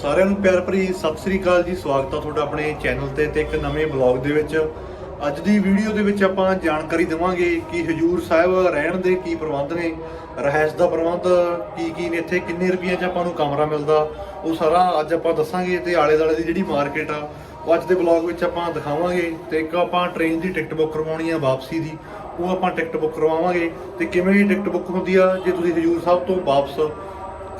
ਸਾਰਿਆਂ ਨੂੰ ਪਿਆਰ ਭਰੀ ਸਤਿ ਸ੍ਰੀ ਅਕਾਲ ਜੀ। ਸਵਾਗਤ ਆ ਤੁਹਾਡਾ ਆਪਣੇ ਚੈਨਲ ਤੇ ਤੇ ਇੱਕ ਨਵੇਂ ਬਲੌਗ ਦੇ ਵਿੱਚ। ਅੱਜ ਦੀ ਵੀਡੀਓ ਦੇ ਵਿੱਚ ਆਪਾਂ ਜਾਣਕਾਰੀ ਦੇਵਾਂਗੇ ਕਿ ਹਜੂਰ ਸਾਹਿਬ ਰਹਿਣ ਦੇ ਕੀ ਪ੍ਰਬੰਧ ਨੇ ਰਹਿائش ਦਾ ਪ੍ਰਬੰਧ, ਕੀ ਕੀ ਨੇ, ਇੱਥੇ ਕਿੰਨੇ ਰੁਪਈਆ 'ਚ ਆਪਾਂ ਨੂੰ ਕਮਰਾ ਮਿਲਦਾ, ਉਹ ਸਾਰਾ ਅੱਜ ਆਪਾਂ ਦੱਸਾਂਗੇ ਤੇ ਆਲੇ ਦਾਲੇ ਦੀ ਜਿਹੜੀ ਮਾਰਕੀਟ ਆ, ਉਹ ਅੱਜ ਦੇ ਬਲੌਗ ਵਿੱਚ ਆਪਾਂ ਦਿਖਾਵਾਂਗੇ ਤੇ ਇੱਕ ਆਪਾਂ ਟ੍ਰੇਨ ਦੀ ਟਿਕਟ ਬੁੱਕ ਕਰਵਾਉਣੀ ਆ ਵਾਪਸੀ ਦੀ, ਉਹ ਆਪਾਂ ਟਿਕਟ ਬੁੱਕ ਕਰਵਾਵਾਂਗੇ ਤੇ ਕਿਵੇਂ ਟਿਕਟ ਬੁੱਕ ਹੁੰਦੀ ਆ, ਜੇ ਤੁਸੀਂ ਹਜੂਰ ਸਾਹਿਬ ਤੋਂ ਵਾਪਸ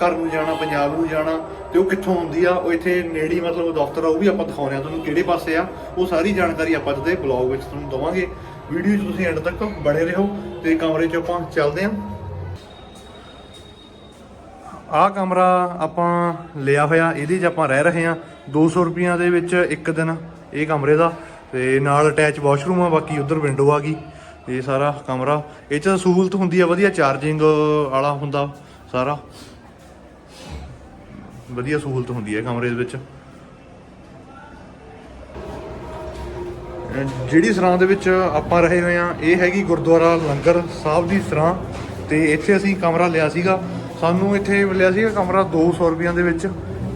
ਘਰ ਨੂੰ ਜਾਣਾ, ਪੰਜਾਬ ਨੂੰ ਜਾਣਾ, ਤੇ ਉਹ ਕਿੱਥੋਂ ਆਉਂਦੀ ਆ? ਉਹ ਇੱਥੇ ਨੇੜੀ ਮਤਲਬ ਦਫ਼ਤਰ ਆ, ਉਹ ਵੀ ਆਪਾਂ ਦਿਖਾਉਂਦੇ ਆ ਤੁਹਾਨੂੰ ਕਿਹੜੇ ਪਾਸੇ ਆ। ਉਹ ਸਾਰੀ ਜਾਣਕਾਰੀ ਆਪਾਂ ਅੱਜ ਦੇ ਬਲੌਗ ਵਿੱਚ ਤੁਹਾਨੂੰ ਦਵਾਂਗੇ। ਵੀਡੀਓ 'ਚ ਤੁਸੀਂ ਐਂਡ ਤੱਕ ਬਣੇ ਰਹੋ ਤੇ ਕਮਰੇ 'ਚ ਆਪਾਂ ਚੱਲਦੇ ਆਂ। ਆਹ ਕਮਰਾ ਆਪਾਂ ਲਿਆ ਹੋਇਆ, ਇਹਦੇ 'ਚ ਆਪਾਂ ਰਹਿ ਰਹੇ ਹਾਂ 200 ਰੁਪਈਆ ਦੇ ਵਿੱਚ ਇੱਕ ਦਿਨ ਇਹ ਕਮਰੇ ਦਾ, ਤੇ ਨਾਲ ਅਟੈਚ ਵਾਸ਼ਰੂਮ ਆ, ਬਾਕੀ ਉਧਰ ਵਿੰਡੋ ਆ ਗਈ। ਇਹ ਸਾਰਾ ਕਮਰਾ, ਇਹ 'ਚ ਸਹੂਲਤ ਹੁੰਦੀ ਆ, ਵਧੀਆ ਚਾਰਜਿੰਗ ਵਾਲਾ ਹੁੰਦਾ ਸਾਰਾ। ਵਧੀਆ ਸਹੂਲਤ ਹੁੰਦੀ ਹੈ ਕਮਰੇ ਦੇ ਵਿੱਚ। ਜਿਹੜੀ ਸਰਾਂ ਦੇ ਵਿੱਚ ਆਪਾਂ ਰਹੇ ਹੋਏ ਆ ਇਹ ਹੈਗੀ ਗੁਰਦੁਆਰਾ ਲੰਗਰ ਸਾਹਿਬ ਦੀ ਸਰਾਂ ਤੇ ਇੱਥੇ ਅਸੀਂ ਕਮਰਾ ਲਿਆ ਸੀਗਾ। ਸਾਨੂੰ ਇੱਥੇ ਮਿਲਿਆ ਸੀਗਾ ਕਮਰਾ 200 ਰੁਪਈਆਂ ਦੇ ਵਿੱਚ,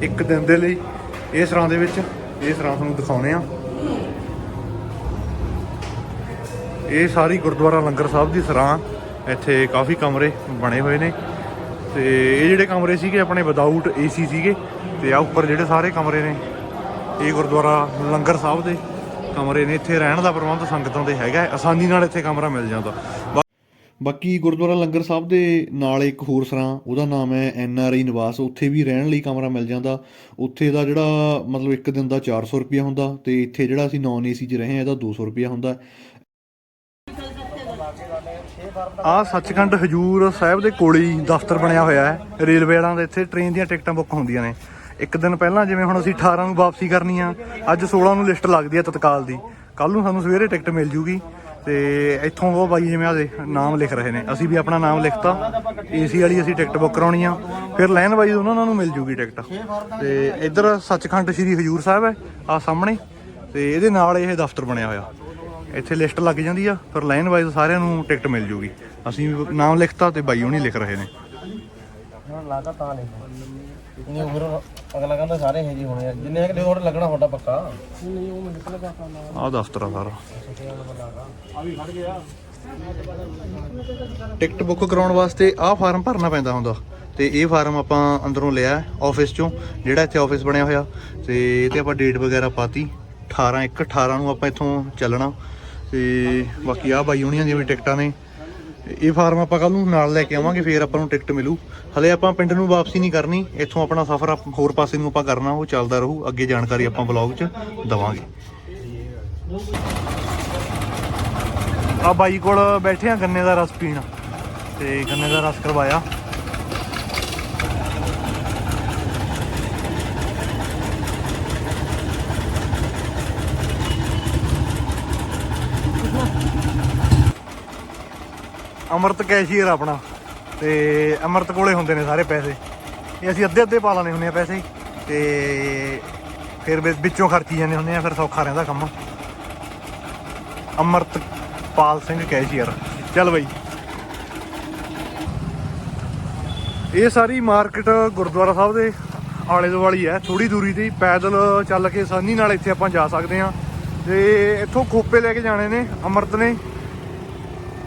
ਇੱਕ ਦਿਨ ਦੇ ਲਈ। ਇਹ ਸਰਾਂ ਦੇ ਵਿੱਚ, ਇਹ ਸਰਾਂ ਤੁਹਾਨੂੰ ਦਿਖਾਉਣੇ ਆ ਇਹ ਸਾਰੀ ਗੁਰਦੁਆਰਾ ਲੰਗਰ ਸਾਹਿਬ ਦੀ ਸਰਾਂ, ਇੱਥੇ ਕਾਫੀ ਕਮਰੇ ਬਣੇ ਹੋਏ ਨੇ। ਤੇ ਇਹ ਜਿਹੜੇ ਕਮਰੇ ਸੀਗੇ ਆਪਣੇ ਵਿਦਆਊਟ ਏਸੀ ਸੀਗੇ ਤੇ ਆ ਉੱਪਰ ਜਿਹੜੇ ਸਾਰੇ ਕਮਰੇ ਨੇ, ਇਹ ਗੁਰਦੁਆਰਾ ਲੰਗਰ ਸਾਹਿਬ ਦੇ ਕਮਰੇ ਨੇ, ਇੱਥੇ ਰਹਿਣ ਦਾ ਪ੍ਰਬੰਧ ਸੰਗਤਾਂ ਦੇ ਹੈਗਾ ਆਸਾਨੀ ਨਾਲ ਇੱਥੇ ਕਮਰਾ ਮਿਲ ਜਾਂਦਾ। ਬਾਕੀ ਗੁਰਦੁਆਰਾ ਲੰਗਰ ਸਾਹਿਬ ਦੇ ਨਾਲ ਇੱਕ ਹੋਰ ਸਰਾਂ, ਉਹਦਾ ਨਾਮ ਹੈ ਐਨ ਆਰ ਆਈ ਨਿਵਾਸ, ਉੱਥੇ ਵੀ ਰਹਿਣ ਲਈ ਕਮਰਾ ਮਿਲ ਜਾਂਦਾ। ਉੱਥੇ ਦਾ ਜਿਹੜਾ ਮਤਲਬ ਇੱਕ ਦਿਨ ਦਾ 400 ਰੁਪਿਆ ਹੁੰਦਾ ਤੇ ਇੱਥੇ ਜਿਹੜਾ ਅਸੀਂ ਨਾਨ ਏਸੀ 'ਚ ਰਹੇ ਹਾਂ, ਇਹਦਾ 200 ਰੁਪਿਆ ਹੁੰਦਾ। ਆ ਸੱਚਖੰਡ ਹਜੂਰ ਸਾਹਿਬ ਦੇ ਕੋਲ ਹੀ ਦਫ਼ਤਰ ਬਣਿਆ ਹੋਇਆ ਹੈ। ਰੇਲਵੇ ਵਾਲਾਂ ਦੇ ਇੱਥੇ ਟ੍ਰੇਨ ਦੀਆਂ ਟਿਕਟਾਂ ਬੁੱਕ ਹੁੰਦੀਆਂ ਨੇ। ਇੱਕ ਦਿਨ ਪਹਿਲਾਂ ਜਿਵੇਂ ਹੁਣ ਅਸੀਂ 18 ਨੂੰ ਵਾਪਸੀ ਕਰਨੀ ਆ, ਅੱਜ 16 ਨੂੰ ਲਿਸਟ ਲੱਗਦੀ ਆ ਤਤਕਾਲ ਦੀ। ਕੱਲ ਨੂੰ ਸਾਨੂੰ ਸਵੇਰੇ ਟਿਕਟ ਮਿਲ ਜੂਗੀ ਤੇ ਇੱਥੋਂ ਉਹ ਬਾਈ ਜਿਵੇਂ ਆਦੇ ਨਾਮ ਲਿਖ ਰਹੇ ਨੇ। ਅਸੀਂ ਵੀ ਆਪਣਾ ਨਾਮ ਲਿਖਤਾ ਏਸੀ ਵਾਲੀ ਅਸੀਂ ਟਿਕਟ ਬੁੱਕ ਕਰਾਉਣੀ ਆ। ਫਿਰ ਲਾਈਨ ਵਾਈਜ਼ ਉਹਨਾਂ ਨੂੰ ਮਿਲ ਜੂਗੀ ਟਿਕਟ। ਤੇ ਇੱਧਰ ਸੱਚਖੰਡ ਸ੍ਰੀ ਹਜੂਰ ਸਾਹਿਬ ਹੈ ਆ ਸਾਹਮਣੇ। ਤੇ ਇਹਦੇ ਨਾਲ ਇਹ ਦਫ਼ਤਰ ਬਣਿਆ ਹੋਇਆ। ਇੱਥੇ ਲਿਸਟ ਲੱਗ ਜਾਂਦੀ ਆ ਫਿਰ ਲਾਈਨ ਵਾਈਜ਼ ਸਾਰਿਆਂ ਨੂੰ ਟਿਕਟ ਮਿਲ ਜੂਗੀ। ਅਸੀਂ ਵੀ ਨਾਮ ਲਿਖਤਾ ਤੇ ਬਾਈ ਹੁਣੀ ਲਿਖ ਰਹੇ ਨੇ। ਹੁਣ ਲਾਤਾ ਤਾਂ ਨਹੀਂ। ਨਹੀਂ ਫਿਰ ਅਗਲਾ ਕਹਿੰਦਾ ਸਾਰੇ ਇਹ ਜੀ ਹੋਣੇ ਆ। ਜਿੰਨੇ ਹੈਗੇ ਥੋੜਾ ਲੱਗਣਾ ਤੁਹਾਡਾ ਪੱਕਾ। ਨਹੀਂ ਉਹ ਮੈਨੂੰ ਲੱਗਾ ਆਹ ਦਫ਼ਤਰ ਆ ਸਾਰਾ। ਆ ਵੀ ਖੜ ਗਿਆ ਟਿਕਟ ਬੁੱਕ ਕਰਾਉਣ ਵਾਸਤੇ ਆਹ ਫਾਰਮ ਭਰਨਾ ਪੈਂਦਾ ਹੁੰਦਾ। ਤੇ ਇਹ ਫਾਰਮ ਆਪਾਂ ਅੰਦਰੋਂ ਲਿਆ ਆਫਿਸ ਚੋਂ ਜਿਹੜਾ ਇੱਥੇ ਆਫਿਸ ਬਣਿਆ ਹੋਇਆ। ਤੇ ਇਹ ਤੇ ਆਪਾਂ ਡੇਟ ਵਗੈਰਾ ਪਾਤੀ। 18 1 18 ਨੂੰ ਆਪਾਂ ਇੱਥੋਂ ਚੱਲਣਾ ਤੇ ਬਾਕੀ ਆਹ ਬਾਈ ਹੋਣੀਆਂ ਦੀਆਂ ਵੀ ਟਿਕਟਾਂ ਨੇ ਇਹ ਫਾਰਮ ਆਪਾਂ ਕੱਲ ਨੂੰ ਨਾਲ ਲੈ ਕੇ ਆਵਾਂਗੇ, ਫੇਰ ਆਪਾਂ ਨੂੰ ਟਿਕਟ ਮਿਲੂ। ਹਲੇ ਆਪਾਂ ਪਿੰਡ ਨੂੰ ਵਾਪਸੀ ਨਹੀਂ ਕਰਨੀ, ਇੱਥੋਂ ਆਪਣਾ ਸਫ਼ਰ ਆਪ- ਹੋਰ ਪਾਸੇ ਨੂੰ ਆਪਾਂ ਕਰਨਾ, ਉਹ ਚੱਲਦਾ ਰਹੂ, ਅੱਗੇ ਜਾਣਕਾਰੀ ਆਪਾਂ ਬਲੌਗ 'ਚ ਦਵਾਂਗੇ। ਆ ਬਾਈ ਕੋਲ ਬੈਠੇ ਆ, ਗੰਨੇ ਦਾ ਰਸ ਪੀਣ, ਤੇ ਗੰਨੇ ਦਾ ਰਸ ਕਰਵਾਇਆ। ਅਮਰਤ ਕੈਸ਼ੀਅਰ ਆਪਣਾ। ਤੇ ਅਮਰਤ ਕੋਲੇ ਹੁੰਦੇ ਨੇ ਸਾਰੇ ਪੈਸੇ। ਇਹ ਅਸੀਂ ਅੱਧੇ ਅੱਧੇ ਪਾ ਲਾਣੇ ਹੁੰਦੇ ਆ ਪੈਸੇ ਤੇ ਫਿਰ ਵਿੱਚੋਂ ਖਰਚੀ ਜਾਂਦੇ ਹੁੰਦੇ ਆ, ਫਿਰ ਸੌਖਾ ਰਹਿੰਦਾ ਕੰਮ। ਅਮਰਤਪਾਲ ਸਿੰਘ ਕੈਸ਼ੀਅਰ। ਚੱਲ ਬਈ। ਇਹ ਸਾਰੀ ਮਾਰਕੀਟ ਗੁਰਦੁਆਰਾ ਸਾਹਿਬ ਦੇ ਆਲੇ ਦੁਆਲੇ ਹੈ। ਥੋੜੀ ਦੂਰੀ ਤੇ ਪੈਦਲ ਚੱਲ ਕੇ ਆਸਾਨੀ ਨਾਲ ਇੱਥੇ ਆਪਾਂ ਜਾ ਸਕਦੇ ਹਾਂ। ਤੇ ਇੱਥੋਂ ਖੋਪੇ ਲੈ ਕੇ ਜਾਣੇ ਨੇ ਅਮਰਤ ਨੇ।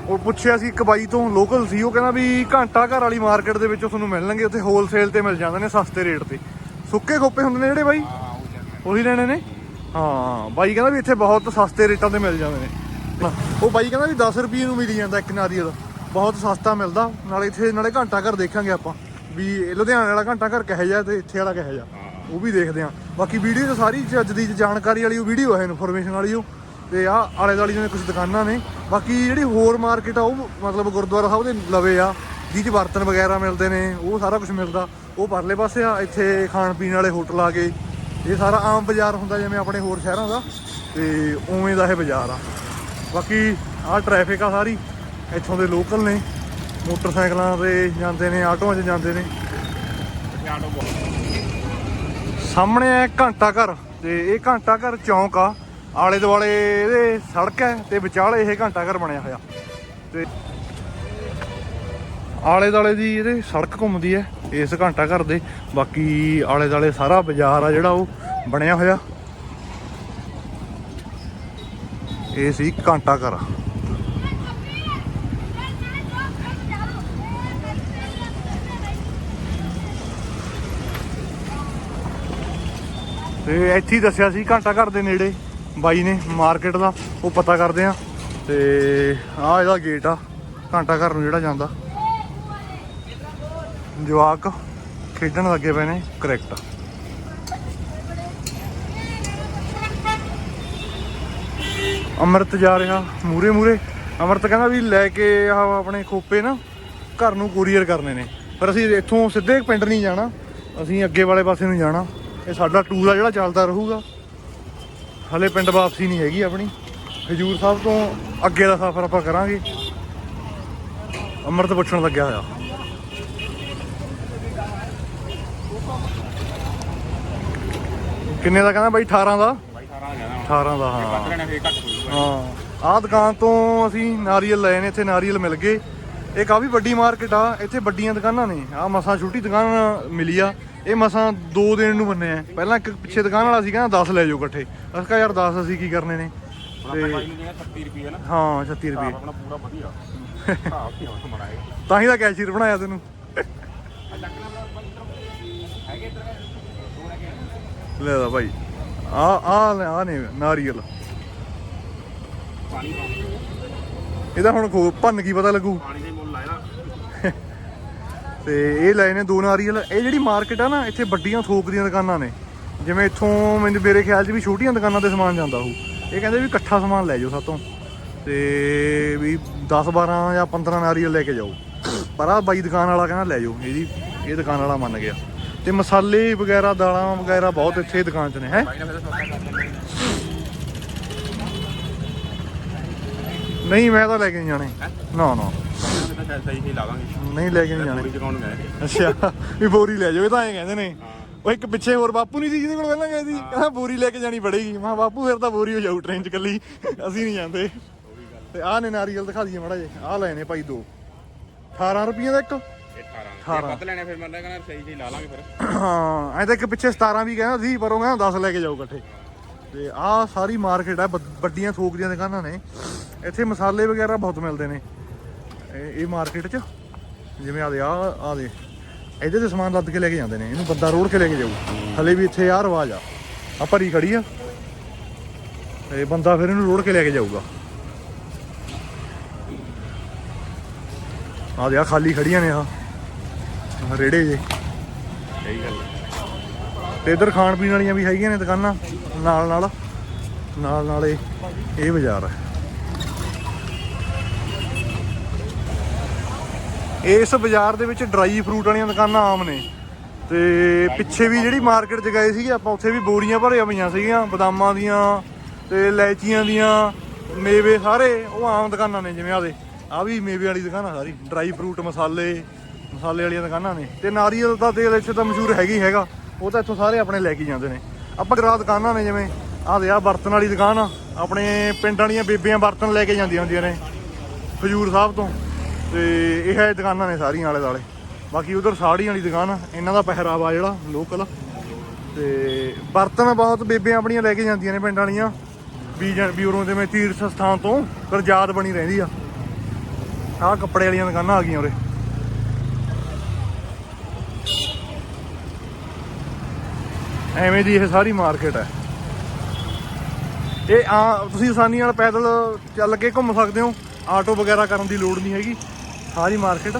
ਉਹ ਪੁੱਛਿਆ ਸੀ ਇੱਕ ਬਾਈ ਤੋਂ ਲੋਕਲ ਸੀ ਉਹ ਕਹਿੰਦਾ ਵੀ ਘੰਟਾ ਘਰ ਵਾਲੀ ਮਾਰਕੀਟ ਦੇ ਵਿੱਚੋਂ ਤੁਹਾਨੂੰ ਮਿਲਣਗੇ ਉੱਥੇ ਹੋਲਸੇਲ ਤੇ ਮਿਲ ਜਾਂਦੇ ਨੇ ਸਸਤੇ ਰੇਟ ਤੇ। ਸੁੱਕੇ ਖੋਪੇ ਹੁੰਦੇ ਨੇ ਜਿਹੜੇ ਬਾਈ? ਉਹੀ ਲੈਣੇ ਨੇ। ਹਾਂ ਬਾਈ ਕਹਿੰਦਾ ਵੀ ਇੱਥੇ ਬਹੁਤ ਸਸਤੇ ਰੇਟਾਂ ਤੇ ਮਿਲ ਜਾਂਦੇ ਨੇ। ਉਹ ਬਾਈ ਕਹਿੰਦਾ ਵੀ 10 ਰੁਪਏ ਨੂੰ ਮਿਲ ਜਾਂਦਾ ਇੱਕ ਨਾਰੀਅਲ। ਬਹੁਤ ਸਸਤਾ ਮਿਲਦਾ ਨਾਲੇ ਇੱਥੇ ਨਾਲੇ ਘੰਟਾ ਘਰ ਦੇਖਾਂਗੇ ਆਪਾਂ। ਵੀ ਇਹ ਲੁਧਿਆਣੇ ਵਾਲਾ ਘੰਟਾ ਘਰ ਕਿਹੋ ਜਿਹਾ ਤੇ ਇੱਥੇ ਵਾਲਾ ਕਿਹੋ ਜਿਹਾ। ਉਹ ਵੀ ਦੇਖਦੇ ਆਂ ਬਾਕੀ ਵੀਡੀਓ ਸਾਰੀ ਅੱਜ ਦੀ ਜਾਣਕਾਰੀ ਵਾਲੀ ਉਹ ਵੀਡੀਓ ਹੈ ਇਨਫੋਰਮੇਸ਼ਨ ਵਾਲੀ ਉਹ। ਤੇ ਆ ਆਲੇ ਦੁਆਲੇ ਦੀਆਂ ਕੁਝ ਦੁਕਾਨਾਂ ਨੇ। ਬਾਕੀ ਜਿਹੜੀ ਹੋਰ ਮਾਰਕੀਟ ਆ, ਉਹ ਮਤਲਬ ਗੁਰਦੁਆਰਾ ਸਾਹਿਬ ਦੇ ਲਵੇ ਆ ਜਿਹ ਬਰਤਨ ਵਗੈਰਾ ਮਿਲਦੇ ਨੇ, ਉਹ ਸਾਰਾ ਕੁਝ ਮਿਲਦਾ। ਉਹ ਪਰਲੇ ਪਾਸੇ ਆ, ਇੱਥੇ ਖਾਣ ਪੀਣ ਵਾਲੇ ਹੋਟਲ ਆ ਗਏ। ਇਹ ਸਾਰਾ ਆਮ ਬਾਜ਼ਾਰ ਹੁੰਦਾ, ਜਿਵੇਂ ਆਪਣੇ ਹੋਰ ਸ਼ਹਿਰਾਂ ਦਾ। ਤੇ ਉਵੇਂ ਦਾ ਇਹ ਬਾਜ਼ਾਰ ਆ। ਬਾਕੀ ਆਹ ਟ੍ਰੈਫਿਕ ਆ ਸਾਰੀ, ਇੱਥੋਂ ਦੇ ਲੋਕਲ ਨੇ। ਮੋਟਰਸਾਈਕਲਾਂ ਤੇ ਜਾਂਦੇ ਨੇ, ਆਟੋਆਂ 'ਚ ਜਾਂਦੇ ਨੇ। ਸਾਹਮਣੇ ਹੈ ਘੰਟਾ ਘਰ, ਤੇ ਇਹ ਘੰਟਾ ਘਰ ਚੌਂਕ ਆ। ਆਲੇ ਦੁਆਲੇ ਇਹਦੇ ਸੜਕ ਹੈ ਤੇ ਵਿਚਾਲੇ ਇਹ ਘੰਟਾ ਘਰ ਬਣਿਆ ਹੋਇਆ। ਤੇ ਆਲੇ ਦੁਆਲੇ ਦੀ ਇਹਦੇ ਸੜਕ ਘੁੰਮਦੀ ਹੈ ਇਸ ਘੰਟਾ ਘਰ ਦੇ। ਬਾਕੀ ਆਲੇ ਦੁਆਲੇ ਸਾਰਾ ਬਾਜ਼ਾਰ ਆ ਜਿਹੜਾ ਉਹ ਬਣਿਆ ਹੋਇਆ। ਇਹ ਸੀ ਘੰਟਾ ਘਰ। ਤੇ ਇੱਥੇ ਹੀ ਦੱਸਿਆ ਸੀ ਘੰਟਾ ਘਰ ਦੇ ਨੇੜੇ। ਬਾਈ ਨੇ ਮਾਰਕੀਟ ਦਾ, ਉਹ ਪਤਾ ਕਰਦੇ ਆ। ਤੇ ਆ ਇਹਦਾ ਗੇਟ ਆ, ਘੰਟਾ ਘਰ ਨੂੰ ਜਿਹੜਾ ਜਾਂਦਾ। ਜਵਾਕ ਖੇਡਣ ਲੱਗੇ ਪਏ ਨੇ ਕਰੈਕਟ ਅਮਰਤ ਜਾ ਰਿਹਾ ਮੂਰੇ ਮੂਰੇ ਅਮਰਤ ਕਹਿੰਦਾ ਵੀ ਲੈ ਕੇ ਆ ਆਪਣੇ ਖੋਪੇ ਨਾ, ਘਰ ਨੂੰ ਕੋਰੀਅਰ ਕਰਨੇ ਨੇ। ਪਰ ਅਸੀਂ ਇੱਥੋਂ ਸਿੱਧੇ ਪਿੰਡ ਨਹੀਂ ਜਾਣਾ, ਅਸੀਂ ਅੱਗੇ ਵਾਲੇ ਪਾਸੇ ਨੂੰ ਜਾਣਾ। ਇਹ ਸਾਡਾ ਟੂਰ ਆ ਜਿਹੜਾ ਚੱਲਦਾ ਰਹੂਗਾ। ਹਲੇ ਪਿੰਡ ਵਾਪਸੀ ਨਹੀਂ ਹੈਗੀ ਆਪਣੀ। ਹਜੂਰ ਸਾਹਿਬ ਤੋਂ ਅੱਗੇ ਦਾ ਸਫ਼ਰ ਆਪਾਂ ਕਰਾਂਗੇ। ਅਮਰਤ ਪੁੱਛਣ ਲੱਗਿਆ ਹੋਇਆ। ਕਿੰਨੇ ਦਾ ਕਹਿੰਦਾ ਬਾਈ? 18 ਦਾ? ਬਾਈ 18 ਦਾ ਕਹਿੰਦਾ। 18 ਦਾ ਹਾਂ। ਹਾਂ। ਆਹ ਦੁਕਾਨ ਤੋਂ ਅਸੀਂ ਨਾਰੀਅਲ ਲਏ ਨੇ ਇੱਥੇ ਨਾਰੀਅਲ ਮਿਲ ਗਏ। ਇਹ ਕਾਫੀ ਵੱਡੀ ਮਾਰਕੀਟ ਆ ਇੱਥੇ ਵੱਡੀਆਂ ਦੁਕਾਨਾਂ ਨੇ। ਆ ਮਸਾਂ ਛੋਟੀ ਦੁਕਾਨ ਮਿਲੀ ਆ। ਇਹ ਮਸਾਂ ਦੋ ਦਿਨ ਨੂੰ ਬੰਨੇ ਆ। ਪਹਿਲਾਂ ਇੱਕ ਪਿੱਛੇ ਦੁਕਾਨ ਵਾਲਾ ਸੀ ਕਹਿੰਦਾ 10 ਲੈ ਜਾਓ ਇਕੱਠੇ। ਅਸੀਂ ਕਿਹਾ ਯਾਰ 10 ਅਸੀਂ ਕੀ ਕਰਨੇ ਨੇ? ਹੁਣ ਆਪਾਂ ਬਾਈ ਨੂੰ ਦੇਣਾ 36 ਰੁਪਏ ਨਾ। ਹਾਂ 36 ਹਿਸਾਬ ਰੁਪਏ ਆਪਣਾ ਪੂਰਾ ਵਧੀਆ। ਤਾਂ ਹੀ ਤਾਂ ਕੈਸ਼ੀਅਰ ਬਣਾਇਆ ਤੈਨੂੰ। ਲੈ ਦਾ ਭਾਈ ਆ ਆ ਆ ਨੇ ਨਾਰੀਅਲ। ਪਾਣੀ ਇਹਦਾ ਹੁਣ ਭੰਨ ਕੀ ਪਤਾ ਲੱਗੂ? ਪਾਣੀ ਤੇ ਇਹ ਲਏ ਨੇ ਦੋ ਨਾਰੀਅਲ। ਇਹ ਜਿਹੜੀ ਮਾਰਕੀਟ ਆ ਨਾ, ਇੱਥੇ ਵੱਡੀਆਂ ਥੋਕ ਦੀਆਂ ਦੁਕਾਨਾਂ ਨੇ। ਜਿਵੇਂ ਇੱਥੋਂ ਮੈਨੂੰ ਮੇਰੇ ਖਿਆਲ 'ਚ ਵੀ ਛੋਟੀਆਂ ਦੁਕਾਨਾਂ ਤੇ ਸਮਾਨ ਜਾਂਦਾ ਹੋਊ। ਇਹ ਕਹਿੰਦੇ ਵੀ ਇਕੱਠਾ ਸਮਾਨ ਲੈ ਜਾਓ ਸਾਤੋਂ। ਤੇ ਵੀ 10 12 ਜਾਂ 15 ਨਾਰੀਅਲ ਲੈ ਕੇ ਜਾਓ। ਪਰ ਆ ਬਾਈ ਦੁਕਾਨ ਵਾਲਾ ਕਹਿੰਦਾ ਲੈ ਜਾਓ, ਇਹਦੀ ਇਹ ਦੁਕਾਨ ਵਾਲਾ ਮੰਨ ਗਿਆ। ਤੇ ਮਸਾਲੇ ਵਗੈਰਾ, ਦਾਲਾਂ ਵਗੈਰਾ ਬਹੁਤ ਇੱਥੇ ਦੁਕਾਨ 'ਚ ਨੇ, ਹੈ? ਨਹੀਂ, ਮੈਂ ਤਾਂ ਲੈ ਕੇ ਨਹੀਂ ਜਾਣੇ। ਨਾ ਨਾ। ਤਾਂ ਸਹੀ ਨਹੀਂ ਲੈ ਕੇ ਨਹੀਂ ਜਾਣੇ। ਚਕਾਉਣ ਗਏ ਅੱਛਾ ਵੀ ਬੋਰੀ ਲੈ ਜਾਓ ਇਹ ਤਾਂ ਐਂ ਕਹਿੰਦੇ ਨੇ। ਉਹ ਇੱਕ ਪਿੱਛੇ ਹੋਰ ਬਾਪੂ ਨਹੀਂ ਸੀ ਜਿਹਦੇ ਕੋਲ ਪਹਿਲਾਂ ਗਏ ਸੀ। ਕਹਿੰਦਾ ਬੋਰੀ ਲੈ ਕੇ ਜਾਣੀ ਪੜੇਗੀ। ਮੈਂ ਬਾਪੂ ਫਿਰ ਤਾਂ ਬੋਰੀ ਹੋ ਜਾਊ ਟ੍ਰੇਨ 'ਚ ਕੱਲੀ ਅਸੀਂ ਨਹੀਂ ਜਾਂਦੇ। ਤੇ ਆਹ ਨੇ ਨਾਰੀਅਲ ਦਿਖਾ ਦਈਏ ਮੜਾ ਜੇ ਆਹ ਨੇ ਭਾਈ ਦੋ। 18 ਰੁਪਈਏ ਦਾ ਇੱਕ। ਇਹ 18 ਜੇ ਵੱਧ ਲੈਣੇ ਫਿਰ ਮੈਂ ਕਹਿੰਦਾ ਸਹੀ ਸਹੀ ਲਾ ਲਾਂਗੇ ਫਿਰ। ਹਾਂ ਐਂ ਤਾਂ ਇੱਕ ਪਿੱਛੇ 17 ਵੀ ਕਹਿੰਦਾ ਸੀ ਪਰ ਉਹ ਕਹਿੰਦਾ 10 ਲੈ ਕੇ ਜਾਓ ਇਕੱਠੇ। ਤੇ ਆਹ ਸਾਰੀ ਮਾਰਕੀਟ ਹੈ ਵੱਡ- ਵੱਡੀਆਂ ਥੋਕ ਦੀਆਂ ਦੁਕਾਨਾਂ ਨੇ। ਇੱਥੇ ਮਸਾਲੇ ਵਗੈਰਾ ਬਹੁਤ ਮਿਲਦੇ ਨੇ। ਇਹ ਇਹ ਮਾਰਕੀਟ 'ਚ ਜਿਵੇਂ ਆ ਦੇ ਆ ਆ ਦੇ। ਇਹਦੇ ਤੇ ਸਮਾਨ ਲੱਦ ਕੇ ਲੈ ਕੇ ਜਾਂਦੇ ਨੇ ਇਹਨੂੰ ਬੰਦਾ ਰੋੜ ਕੇ ਲੈ ਕੇ ਜਾਊ। ਹਲੇ ਵੀ ਇੱਥੇ ਆਹ ਰਿਵਾਜ ਆ। ਆ ਭਰੀ ਖੜੀ ਆ। ਤੇ ਬੰਦਾ ਫਿਰ ਇਹਨੂੰ ਰੋੜ ਕੇ ਲੈ ਕੇ ਜਾਊਗਾ। ਆ ਦੇ ਆ ਖਾਲੀ ਖੜੀਆਂ ਨੇ ਆ ਆਹ ਰੇੜੇ ਜੇ। ਸਹੀ ਗੱਲ ਤੇ ਇਧਰ ਖਾਣ ਪੀਣ ਵਾਲੀਆਂ ਵੀ ਹੈਗੀਆਂ ਨੇ ਦੁਕਾਨਾਂ। ਨਾਲ ਨਾਲ ਨਾਲ ਨਾਲ ਇਹ ਇਹ ਬਾਜ਼ਾਰ ਹੈ ਇਸ ਬਾਜ਼ਾਰ ਦੇ ਵਿੱਚ ਡਰਾਈ ਫਰੂਟ ਵਾਲੀਆਂ ਦੁਕਾਨਾਂ ਆਮ ਨੇ। ਤੇ ਪਿੱਛੇ ਵੀ ਜਿਹੜੀ ਮਾਰਕੀਟ 'ਚ ਗਏ ਸੀਗੇ ਆਪਾਂ, ਉੱਥੇ ਵੀ ਬੋਰੀਆਂ ਭਰੀਆਂ ਪਈਆਂ ਸੀਗੀਆਂ, ਬਦਾਮਾਂ ਦੀਆਂ ਤੇ ਲੈਚੀਆਂ ਦੀਆਂ, ਮੇਵੇ ਸਾਰੇ ਉਹ ਆਮ ਦੁਕਾਨਾਂ ਨੇ ਜਿਵੇਂ ਆਦੇ ਆ ਵੀ ਮੇਵੇ ਵਾਲੀ ਦੁਕਾਨ ਆ ਸਾਰੀ ਡਰਾਈ ਫਰੂਟ ਮਸਾਲੇ ਮਸਾਲੇ ਵਾਲੀਆਂ ਦੁਕਾਨਾਂ ਨੇ। ਤੇ ਨਾਰੀਅਲ ਦਾ ਤੇਲ ਇੱਥੇ ਤਾਂ ਮਸ਼ਹੂਰ ਹੈਗੀ ਹੈਗਾ, ਉਹ ਤਾਂ ਇੱਥੋਂ ਸਾਰੇ ਆਪਣੇ ਲੈ ਕੇ ਜਾਂਦੇ ਨੇ। ਆਪਾਂ ਗਰਾ ਦੁਕਾਨਾਂ ਨੇ ਜਿਵੇਂ ਆਹ ਦੇ ਆ ਬਰਤਨ ਵਾਲੀ ਦੁਕਾਨ ਆ, ਆਪਣੇ ਪਿੰਡ ਵਾਲੀਆਂ ਬੇਬੀਆਂ ਬਰਤਨ ਲੈ ਕੇ ਜਾਂਦੀਆਂ ਹੁੰਦੀਆਂ ਨੇ, ਖਜੂਰ ਸਾਹਿਬ ਤੋਂ। ਤੇ ਇਹ ਹੈ ਦੁਕਾਨਾਂ ਨੇ ਸਾਰੀਆਂ ਆਲੇ ਦਾਲੇ ਬਾਕੀ ਉਧਰ ਸਾੜੀ ਵਾਲੀ ਦੁਕਾਨ ਆ, ਇਹਨਾਂ ਦਾ ਪਹਿਰਾਵਾ ਜਿਹੜਾ ਲੋਕਲ ਤੇ ਬਰਤਨ ਬਹੁਤ ਬੇਬੀਆਂ ਆਪਣੀਆਂ ਲੈ ਕੇ ਜਾਂਦੀਆਂ ਨੇ ਪਿੰਡ ਵਾਲੀਆਂ। ਵੀ ਜਾਂ- ਵੀ ਉਰੋਂ ਜਿਵੇਂ ਤੀਰਥ ਸਥਾਨ ਤੋਂ ਪਰ ਯਾਦ ਬਣੀ ਰਹਿੰਦੀ ਆ। ਆਹ ਕੱਪੜੇ ਵਾਲੀਆਂ ਦੁਕਾਨਾਂ ਆ ਗਈਆਂ ਉਰੇ। ਐਵੇਂ ਦੀ ਇਹ ਸਾਰੀ ਮਾਰਕੀਟ ਹੈ ਇਹ ਆ, ਤੁਸੀਂ ਆਸਾਨੀ ਨਾਲ ਪੈਦਲ ਚੱਲ ਕੇ ਘੁੰਮ ਸਕਦੇ ਹੋ। ਆਟੋ ਵਗੈਰਾ ਕਰਨ ਦੀ ਲੋੜ ਨਹੀਂ ਹੈਗੀ। ਸਾਰੀ ਮਾਰਕੀਟ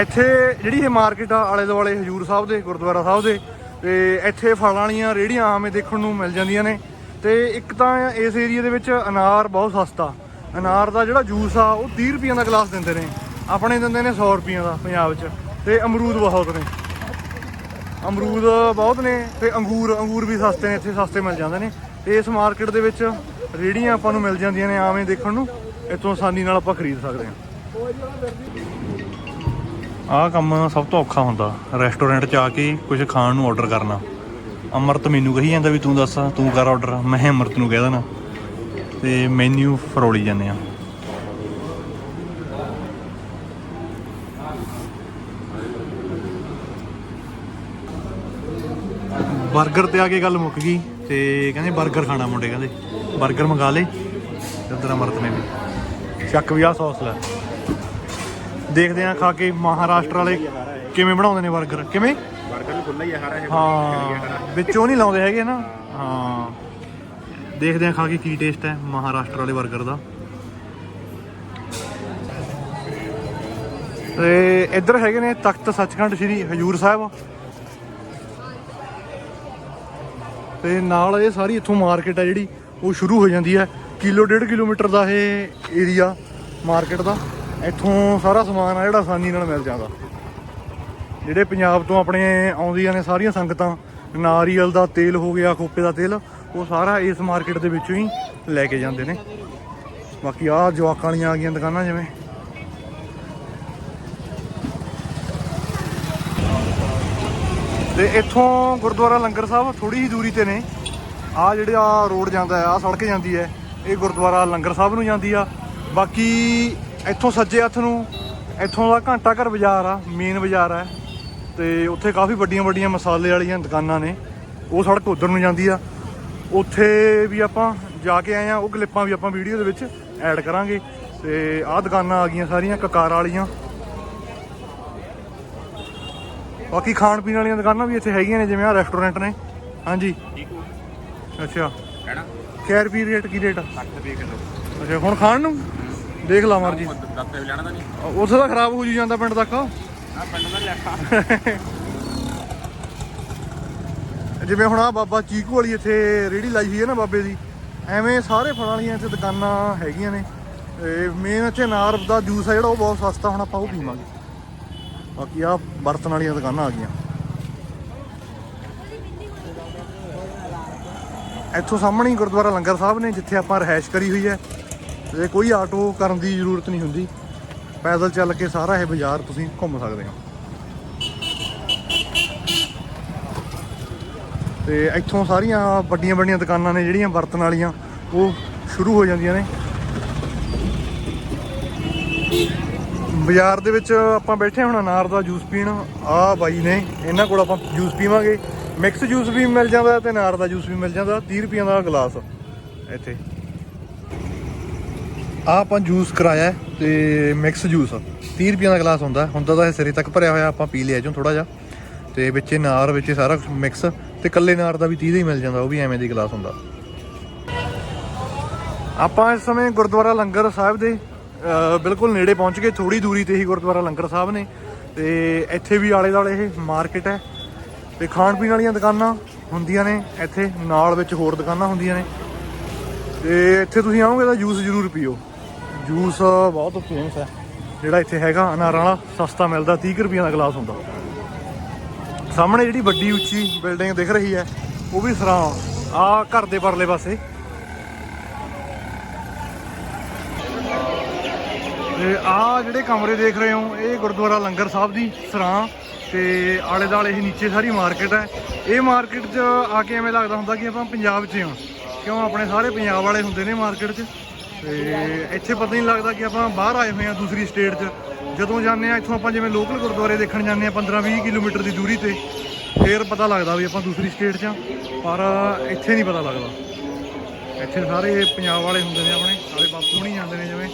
ਇੱਥੇ ਜਿਹੜੀ ਇਹ ਮਾਰਕੀਟ ਆ, ਆਲੇ ਦੁਆਲੇ ਹਜੂਰ ਸਾਹਿਬ ਦੇ, ਗੁਰਦੁਆਰਾ ਸਾਹਿਬ ਦੇ, ਤੇ ਇੱਥੇ ਫਲਾਂ ਵਾਲੀਆਂ ਰੇੜੀਆਂ ਆਵੇਂ ਦੇਖਣ ਨੂੰ ਮਿਲ ਜਾਂਦੀਆਂ ਨੇ। ਤੇ ਇੱਕ ਤਾਂ ਇਸ ਏਰੀਆ ਦੇ ਵਿੱਚ ਅਨਾਰ ਬਹੁਤ ਸਸਤਾ। ਅਨਾਰ ਦਾ ਜਿਹੜਾ ਜੂਸ ਆ, ਉਹ 30 ਰੁਪਈਆਂ ਦਾ ਗਲਾਸ ਦਿੰਦੇ ਨੇ। ਆਪਣੇ ਦਿੰਦੇ ਨੇ 100 ਰੁਪਈਆਂ ਦਾ ਪੰਜਾਬ 'ਚ। ਤੇ ਅਮਰੂਦ ਬਹੁਤ ਨੇ। ਅਮਰੂਦ ਬਹੁਤ ਨੇ ਤੇ ਅੰਗੂਰ ਅੰਗੂਰ ਵੀ ਸਸਤੇ ਨੇ, ਇੱਥੇ ਸਸਤੇ ਮਿਲ ਜਾਂਦੇ ਨੇ। ਇਸ ਮਾਰਕੀਟ ਦੇ ਵਿੱਚ ਰੇੜੀਆਂ ਆਪਾਂ ਨੂੰ ਮਿਲ ਜਾਂਦੀਆਂ ਨੇ ਆਵੇਂ ਦੇਖਣ ਨੂੰ, ਇੱਥੋਂ ਆਸਾਨੀ ਨਾਲ ਆਪਾਂ ਖਰੀਦ ਸਕਦੇ ਹਾਂ। ਆਹ ਕੰਮ ਸਭ ਤੋਂ ਔਖਾ ਹੁੰਦਾ, ਰੈਸਟੋਰੈਂਟ 'ਚ ਆ ਕੇ ਕੁਝ ਖਾਣ ਨੂੰ ਆਰਡਰ ਕਰਨਾ। ਅਮਰਤ ਮੈਨੂੰ ਕਹੀ ਜਾਂਦਾ ਵੀ ਤੂੰ ਦੱਸ, ਤੂੰ ਕਰ ਆਰਡਰ ਮੈਂ ਅਮਰਤ ਨੂੰ ਕਹਿ ਦੇਣਾ। ਤੇ ਮੈਨੂ ਫਰੋਲੀ ਜਾਂਦੇ ਆ 버ਗਰ ਤੇ ਆ ਕੇ ਗੱਲ ਮੁੱਕ ਗਈ। ਤੇ ਕਹਿੰਦੇ 버ਗਰ ਖਾਣਾ ਮੁੰਡੇ ਕਹਿੰਦੇ। 버ਗਰ ਮੰਗਾ ਲੇ ਉਧਰ ਅਮਰਤ ਨੇ ਵੀ। ਚੱਕ ਵੀ ਆ ਸੌਸ ਲੈ। ਦੇਖਦੇ ਆ ਖਾ ਕੇ ਮਹਾਰਾਸ਼ਟਰ ਵਾਲੇ ਕਿਵੇਂ ਬਣਾਉਂਦੇ ਨੇ 버ਗਰ ਕਿਵੇਂ? 버ਗਰ ਵੀ ਖੁੱਲਾ ਹੀ ਆ ਹਾਰਾ ਹੈ ਹਾਂ ਵਿੱਚੋਂ ਨਹੀਂ ਲਾਉਂਦੇ ਹੈਗੇ ਨਾ। ਹਾਂ। ਦੇਖਦੇ ਆ ਖਾ ਕੇ ਕੀ ਟੇਸਟ ਹੈ ਮਹਾਰਾਸ਼ਟਰ ਵਾਲੇ 버ਗਰ ਦਾ। ਤੇ ਇੱਧਰ ਹੈਗੇ ਨੇ ਤਖਤ ਸੱਚਖੰਡ ਸ੍ਰੀ ਹਜੂਰ ਸਾਹਿਬ। ਤੇ ਨਾਲ ਇਹ ਸਾਰੀ ਇੱਥੋਂ ਮਾਰਕੀਟ ਆ ਜਿਹੜੀ, ਉਹ ਸ਼ੁਰੂ ਹੋ ਜਾਂਦੀ ਹੈ। ਕਿਲੋ, ਡੇਢ ਕਿਲੋਮੀਟਰ ਦਾ ਇਹ ਏਰੀਆ ਮਾਰਕੀਟ ਦਾ। ਇੱਥੋਂ ਸਾਰਾ ਸਮਾਨ ਆ ਜਿਹੜਾ ਆਸਾਨੀ ਨਾਲ ਮਿਲ ਜਾਂਦਾ। ਜਿਹੜੇ ਪੰਜਾਬ ਤੋਂ ਆਪਣੇ ਆਉਂਦੀਆਂ ਨੇ ਸਾਰੀਆਂ ਸੰਗਤਾਂ, ਨਾਰੀਅਲ ਦਾ ਤੇਲ ਹੋ ਗਿਆ, ਖੋਪੇ ਦਾ ਤੇਲ, ਉਹ ਸਾਰਾ ਇਸ ਮਾਰਕੀਟ ਦੇ ਵਿੱਚੋਂ ਹੀ ਲੈ ਕੇ ਜਾਂਦੇ ਨੇ। ਬਾਕੀ ਆਹ ਜਵਾਕਾਂ ਵਾਲੀਆਂ ਆ ਗਈਆਂ ਦੁਕਾਨਾਂ ਜਿਵੇਂ। ਤੇ ਇੱਥੋਂ ਗੁਰਦੁਆਰਾ ਲੰਗਰ ਸਾਹਿਬ ਥੋੜੀ ਹੀ ਦੂਰੀ ਤੇ ਨੇ। ਆ ਜਿਹੜੇ ਆ ਰੋਡ ਜਾਂਦਾ ਹੈ ਆ ਸੜਕ ਜਾਂਦੀ ਹੈ, ਇਹ ਗੁਰਦੁਆਰਾ ਲੰਗਰ ਸਾਹਿਬ ਨੂੰ ਜਾਂਦੀ ਆ। ਬਾਕੀ ਇੱਥੋਂ ਸੱਜੇ ਹੱਥ ਨੂੰ, ਇੱਥੋਂ ਦਾ ਘੰਟਾ ਘਰ ਬਾਜ਼ਾਰ ਆ ਮੇਨ ਬਾਜ਼ਾਰ ਹੈ ਤੇ ਉੱਥੇ ਕਾਫੀ ਵੱਡੀਆਂ ਵੱਡੀਆਂ ਮਸਾਲੇ ਵਾਲੀਆਂ ਦੁਕਾਨਾਂ ਨੇ। ਉਹ ਸੜਕ ਉਧਰ ਨੂੰ ਜਾਂਦੀ ਆ। ਉੱਥੇ ਵੀ ਆਪਾਂ ਜਾ ਕੇ ਆਏ ਆ, ਉਹ ਕਲਿੱਪਾਂ ਵੀ ਆਪਾਂ ਵੀਡੀਓ ਦੇ ਵਿੱਚ ਐਡ ਕਰਾਂਗੇ। ਤੇ ਆਹ ਦੁਕਾਨਾਂ ਆ ਗਈਆਂ ਸਾਰੀਆਂ, ਕਕਾਰ ਵਾਲੀਆਂ। ਬਾਕੀ ਖਾਣ ਪੀਣ ਵਾਲੀਆਂ ਦੁਕਾਨਾਂ ਵੀ ਇੱਥੇ ਹੈਗੀਆਂ ਨੇ ਜਿਵੇਂ ਆ ਰੈਸਟੋਰੈਂਟ ਨੇ। ਹਾਂਜੀ। ਠੀਕ ਹੋ? ਅੱਛਾ। ਕਹਿਣਾ? ਕਿਆ ਰੁਪਏ ਰੇਟ ਕੀ ਰੇਟ 60 ਰੁਪਏ ਕਿਲੋ। ਅੱਛਾ ਹੁਣ ਖਾਣ ਨੂੰ? ਦੇਖ ਲਾ ਮਰਜ਼ੀ। ਦੱਸ ਲੈਣਾ ਤਾਂ ਨਹੀਂ। ਉੱਥੇ ਤਾਂ ਖਰਾਬ ਹੋ ਜੂ ਜਾਂਦਾ ਪਿੰਡ ਤੱਕ। ਆ ਪਿੰਡ ਦਾ ਲਿਆ। ਜਿਵੇਂ ਹੁਣ ਆ ਬਾਬਾ ਚੀਕੂ ਵਾਲੀ ਇੱਥੇ ਰੇੜੀ ਲਾਈ ਹੋਈ ਹੈ ਨਾ ਬਾਬੇ ਦੀ ਐਵੇਂ ਸਾਰੇ ਫਲਾਂ ਵਾਲੀਆਂ ਇੱਥੇ ਦੁਕਾਨਾਂ ਹੈਗੀਆਂ ਨੇ। ਮੇਨ ਇੱਥੇ ਨਾਰ ਦਾ ਜੂਸ ਆ ਜਿਹੜਾ ਉਹ ਬਹੁਤ ਸਸਤਾ ਹੁਣ ਆਪਾਂ ਉਹ ਪੀਵਾਂਗੇ। ਬਾਕੀ ਆ ਬਰਤਨ ਵਾਲੀਆਂ ਦੁਕਾਨਾਂ ਆ ਗਈਆਂ। ਇੱਥੋਂ ਸਾਹਮਣੇ ਹੀ ਗੁਰਦੁਆਰਾ ਲੰਗਰ ਸਾਹਿਬ ਨੇ, ਜਿੱਥੇ ਆਪਾਂ ਰਹਿائش ਕਰੀ ਹੋਈ ਹੈ। ਤੇ ਕੋਈ ਆਟੋ ਕਰਨ ਦੀ ਜ਼ਰੂਰਤ ਨਹੀਂ ਹੁੰਦੀ। ਪੈਦਲ ਚੱਲ ਕੇ ਸਾਰਾ ਇਹ ਬਾਜ਼ਾਰ ਤੁਸੀਂ ਘੁੰਮ ਸਕਦੇ ਹੋ। ਤੇ ਇੱਥੋਂ ਸਾਰੀਆਂ ਵੱਡੀਆਂ ਵੱਡੀਆਂ ਦੁਕਾਨਾਂ ਨੇ ਜਿਹੜੀਆਂ ਬਰਤਨ ਵਾਲੀਆਂ, ਉਹ ਸ਼ੁਰੂ ਹੋ ਜਾਂਦੀਆਂ ਨੇ। ਬਾਜ਼ਾਰ ਦੇ ਵਿੱਚ ਆਪਾਂ ਬੈਠੇ ਹੁਣ, ਅਨਾਰ ਦਾ ਜੂਸ ਪੀਣ। ਆ ਬਾਈ ਨੇ, ਇਹਨਾਂ ਕੋਲ ਆਪਾਂ ਜੂਸ ਪੀਵਾਂਗੇ। ਮਿਕਸ ਜੂਸ ਵੀ ਮਿਲ ਜਾਂਦਾ ਤੇ ਅਨਾਰ ਦਾ ਜੂਸ ਵੀ ਮਿਲ ਜਾਂਦਾ। 30 ਰੁਪਈਆਂ ਦਾ ਗਲਾਸ ਇੱਥੇ। ਆ ਆਪਾਂ ਜੂਸ ਕਰਾਇਆ ਹੈ ਤੇ ਮਿਕਸ ਜੂਸ 30 ਰੁਪਈਆਂ ਦਾ ਗਲਾਸ ਹੁੰਦਾ। ਹੁੰਦਾ ਤਾਂ ਇਹ ਸਿਰੇ ਤੱਕ ਭਰਿਆ ਹੋਇਆ, ਆਪਾਂ ਪੀ ਲਿਆ ਜੋ ਥੋੜਾ ਜਿਹਾ। ਤੇ ਵਿੱਚ ਨਾਰ ਵਿੱਚ ਇਹ ਸਾਰਾ ਮਿਕਸ ਤੇ ਕੱਲੇ ਨਾਰ ਦਾ ਵੀ 30 ਦਾ ਹੀ ਮਿਲ ਜਾਂਦਾ, ਉਹ ਵੀ ਐਵੇਂ ਦੀ ਗਲਾਸ ਹੁੰਦਾ। ਆਪਾਂ ਇਸ ਸਮੇਂ ਗੁਰਦੁਆਰਾ ਲੰਗਰ ਸਾਹਿਬ ਦੇ ਬਿਲਕੁਲ ਨੇੜੇ ਪਹੁੰਚ ਗਏ ਥੋੜੀ ਦੂਰੀ ਤੇ ਹੀ ਗੁਰਦੁਆਰਾ ਲੰਗਰ ਸਾਹਿਬ ਨੇ। ਤੇ ਇੱਥੇ ਵੀ ਆਲੇ ਦਾਲੇ ਇਹ ਮਾਰਕੀਟ ਹੈ। ਤੇ ਖਾਣ ਪੀਣ ਵਾਲੀਆਂ ਦੁਕਾਨਾਂ ਹੁੰਦੀਆਂ ਨੇ, ਇੱਥੇ ਨਾਲ ਵਿੱਚ ਹੋਰ ਦੁਕਾਨਾਂ ਹੁੰਦੀਆਂ ਨੇ। ਤੇ ਇੱਥੇ ਤੁਸੀਂ ਆਓਗੇ ਤਾਂ ਜੂਸ ਜ਼ਰੂਰ ਪੀਓ। ਜੂਸ ਬਹੁਤ ਫੇਮਸ ਹੈ। ਜਿਹੜਾ ਇੱਥੇ ਹੈਗਾ ਅਨਾਰਾਂ ਵਾਲਾ ਸਸਤਾ ਮਿਲਦਾ 30 ਕੁ ਰੁਪਈਆਂ ਦਾ ਗਲਾਸ ਹੁੰਦਾ। ਸਾਹਮਣੇ ਜਿਹੜੀ ਵੱਡੀ ਉੱਚੀ ਬਿਲਡਿੰਗ ਦਿਖ ਰਹੀ ਹੈ, ਉਹ ਵੀ ਸਰਾਂ ਆ ਘਰ ਦੇ ਪਰਲੇ ਪਾਸੇ। ਤੇ ਆ ਜਿਹੜੇ ਕਮਰੇ ਦੇਖ ਰਹੇ ਹੋ, ਇਹ ਗੁਰਦੁਆਰਾ ਲੰਗਰ ਸਾਹਿਬ ਦੀ ਸਰਾਂ ਤੇ ਆਲੇ ਦਾਲੇ ਹੀ ਨੀਚੇ ਸਾਰੀ ਮਾਰਕੀਟ ਹੈ। ਇਹ ਮਾਰਕੀਟ 'ਚ ਆ ਕੇ ਐਵੇਂ ਲੱਗਦਾ ਹੁੰਦਾ ਕਿ ਆਪਾਂ ਪੰਜਾਬ 'ਚ ਹਾਂ। ਕਿਉਂ? ਆਪਣੇ ਸਾਰੇ ਪੰਜਾਬ ਵਾਲੇ ਹੁੰਦੇ ਨੇ ਮਾਰਕੀਟ 'ਚ। ਤੇ ਇੱਥੇ ਪਤਾ ਨਹੀਂ ਲੱਗਦਾ ਕਿ ਆਪਾਂ ਬਾਹਰ ਆਏ ਹੋਏ ਹਾਂ ਦੂਸਰੀ ਸਟੇਟ 'ਚ। ਜਦੋਂ ਜਾਂਦੇ ਆ ਇੱਥੋਂ ਆਪਾਂ ਜਿਵੇਂ ਲੋਕਲ ਗੁਰਦੁਆਰੇ ਦੇਖਣ ਜਾਂਦੇ ਆ 15-20 ਕਿਲੋਮੀਟਰ ਦੀ ਦੂਰੀ ਤੇ, ਫੇਰ ਪਤਾ ਲੱਗਦਾ ਵੀ ਆਪਾਂ ਦੂਸਰੀ ਸਟੇਟ 'ਚ ਆ ਪਰ ਇੱਥੇ ਨਹੀਂ ਪਤਾ ਲੱਗਦਾ। ਇੱਥੇ ਸਾਰੇ ਪੰਜਾਬ ਵਾਲੇ ਹੁੰਦੇ ਨੇ ਆਪਣੇ, ਸਾਰੇ ਬਾਪੂ ਨਹੀਂ ਜਾਂਦੇ ਨੇ ਜਿਵੇਂ।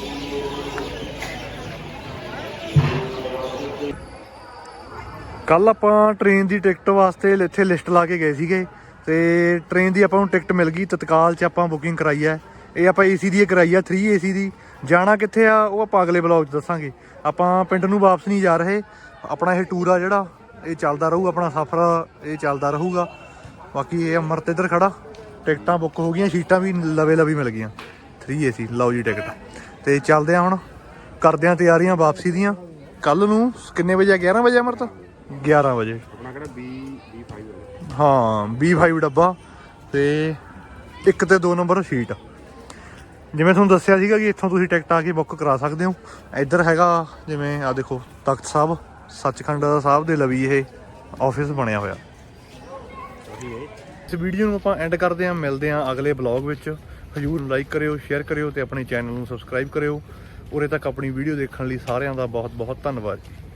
ਕੱਲ ਆਪਾਂ ਟ੍ਰੇਨ ਦੀ ਟਿਕਟ ਵਾਸਤੇ ਇੱਥੇ ਲਿਸਟ ਲਾ ਕੇ ਗਏ ਸੀਗੇ ਤੇ ਟ੍ਰੇਨ ਦੀ ਆਪਾਂ ਨੂੰ ਟਿਕਟ ਮਿਲ ਗਈ, ਤਤਕਾਲ 'ਚ ਆਪਾਂ ਬੁਕਿੰਗ ਕਰਾਈ ਹੈ। ਇਹ ਆਪਾਂ ਏਸੀ ਦੀ ਕਰਾਈ ਆ 3 ਏਸੀ ਦੀ। ਜਾਣਾ ਕਿੱਥੇ ਆ, ਉਹ ਆਪਾਂ ਅਗਲੇ ਬਲੌਗ 'ਚ ਦੱਸਾਂਗੇ। ਆਪਾਂ ਪਿੰਡ ਨੂੰ ਵਾਪਸ ਨਹੀਂ ਜਾ ਰਹੇ। ਆਪਣਾ ਇਹ ਟੂਰ ਆ ਜਿਹੜਾ, ਇਹ ਚੱਲਦਾ ਰਹੂ, ਆਪਣਾ ਸਫ਼ਰ ਇਹ ਚੱਲਦਾ ਰਹੂਗਾ। ਬਾਕੀ ਇਹ ਅਮਰਤ ਇੱਧਰ ਖੜਾ। ਟਿਕਟਾਂ ਬੁੱਕ ਹੋ ਗਈਆਂ, ਸੀਟਾਂ ਵੀ ਲਵੇ ਲਵੀ ਮਿਲ ਗਈਆਂ। 3 ਏਸੀ ਲਓ ਜੀ ਟਿਕਟ ਤੇ ਚੱਲਦੇ ਆ ਹੁਣ। ਕਰਦੇ ਆ ਤਿਆਰੀਆਂ ਵਾਪਸੀ ਦੀਆਂ। ਕੱਲ ਨੂੰ ਕਿੰਨੇ ਵਜੇ ਆ? 11 ਵਜੇ ਅਮਰਤ? 11 ਵਜੇ। ਆਪਣਾ ਕਿਹੜਾ 20 25 ਵਾਲਾ? ਹਾਂ B5 ਡੱਬਾ ਤੇ ਇੱਕ ਤੇ ਦੋ ਨੰਬਰ ਸੀਟ ਜਿਵੇਂ ਤੁਹਾਨੂੰ ਦੱਸਿਆ ਸੀਗਾ ਕਿ ਇੱਥੋਂ ਤੁਸੀਂ ਟਿਕਟ ਆ ਕੇ ਬੁੱਕ ਕਰਾ ਸਕਦੇ ਹੋ। ਇੱਧਰ ਹੈਗਾ ਜਿਵੇਂ ਆ ਦੇਖੋ ਤਖਤ ਸਾਹਿਬ ਸੱਚਖੰਡ ਸਾਹਿਬ ਦੇ ਲਵੀ ਇਹ ਆਫਿਸ ਬਣਿਆ ਹੋਇਆ। ਇਸ ਵੀਡੀਓ ਨੂੰ ਆਪਾਂ ਐਂਡ ਕਰਦੇ ਹਾਂ ਮਿਲਦੇ ਹਾਂ ਅਗਲੇ ਬਲੌਗ ਵਿੱਚ। ਹਜੂਰ ਲਾਈਕ ਕਰਿਓ ਸ਼ੇਅਰ ਕਰਿਓ ਤੇ ਆਪਣੇ ਚੈਨਲ ਨੂੰ ਸਬਸਕ੍ਰਾਈਬ ਕਰਿਓ। ਉਰੇ ਤੱਕ ਆਪਣੀ ਵੀਡੀਓ ਦੇਖਣ ਲਈ ਸਾਰਿਆਂ ਦਾ ਬਹੁਤ ਬਹੁਤ ਧੰਨਵਾਦ। ਜੀ